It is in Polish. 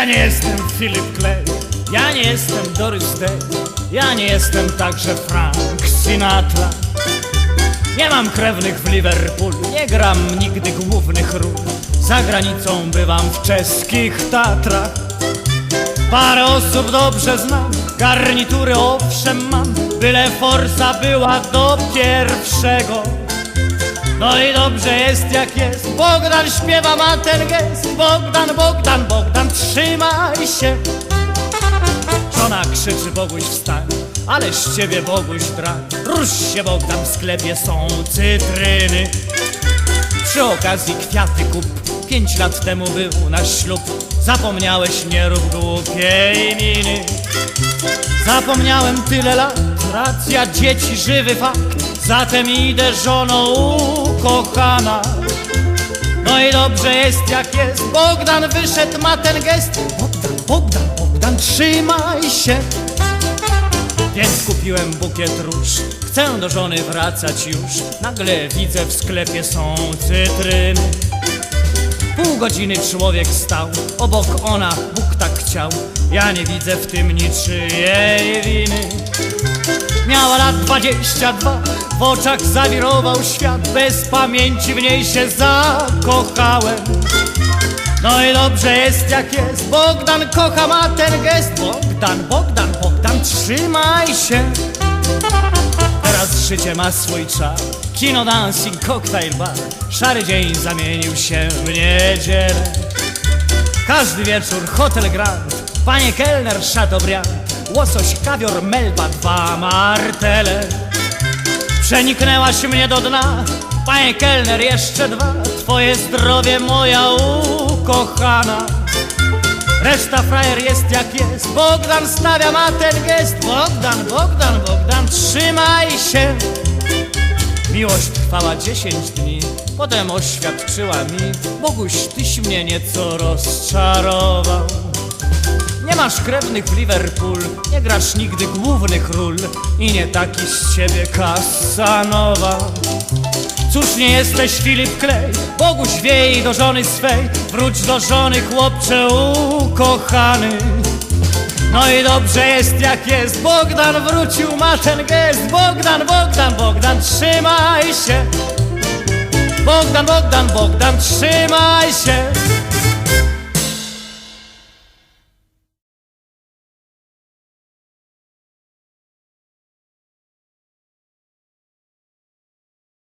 Ja nie jestem Philip Clay, ja nie jestem Doris Day, ja nie jestem także Frank Sinatra. Nie mam krewnych w Liverpool, nie gram nigdy głównych ról. Za granicą bywam w czeskich Tatrach. Parę osób dobrze znam, garnitury owszem mam, byle forsa była do pierwszego. No i dobrze jest jak jest, Bogdan śpiewa ma ten gest, Bogdan, Bogdan, Bogdan, trzymaj się. Żona krzyczy Boguś wstań, ale z ciebie Boguś drań. Rusz się Bogdan, w sklepie są cytryny. Przy okazji kwiaty kup, pięć lat temu był nasz ślub. Zapomniałeś, nie rób głupiej miny. Zapomniałem tyle lat, racja dzieci, żywy fakt. Zatem idę żoną ukochana. No i dobrze jest jak jest, Bogdan wyszedł, ma ten gest. Bogdan, Bogdan, Bogdan, trzymaj się. Więc kupiłem bukiet róż, chcę do żony wracać już. Nagle widzę w sklepie są cytryny. Pół godziny człowiek stał, obok ona, Bóg tak chciał. Ja nie widzę w tym niczyjej winy. Miała lat dwadzieścia dwa, w oczach zawirował świat, bez pamięci w niej się zakochałem. No i dobrze jest jak jest, Bogdan kocha ma ten gest, Bogdan, Bogdan, Bogdan, trzymaj się. Teraz życie ma swój czar, kino, dancing, cocktail bar, szary dzień zamienił się w niedzielę. Każdy wieczór hotel Grand, panie kelner Chateaubriand, łosoś, kawior, melba, dwa martele. Przeniknęłaś mnie do dna, panie kelner, jeszcze dwa, twoje zdrowie moja ukochana. Reszta frajer jest jak jest, Bogdan stawia ma ten gest, Bogdan, Bogdan, Bogdan, trzymaj się. Miłość trwała dziesięć dni, potem oświadczyła mi Boguś, tyś mnie nieco rozczarował. Nie masz krewnych w Liverpool, nie grasz nigdy głównych ról I nie taki z ciebie Casanowa Cóż nie jesteś Filip Clay, Boguś wiej do żony swej Wróć do żony chłopcze ukochany no i dobrze jest jak jest, Bogdan wrócił, ma ten gest. Bogdan, Bogdan, Bogdan, trzymaj się. Bogdan, Bogdan, Bogdan, trzymaj się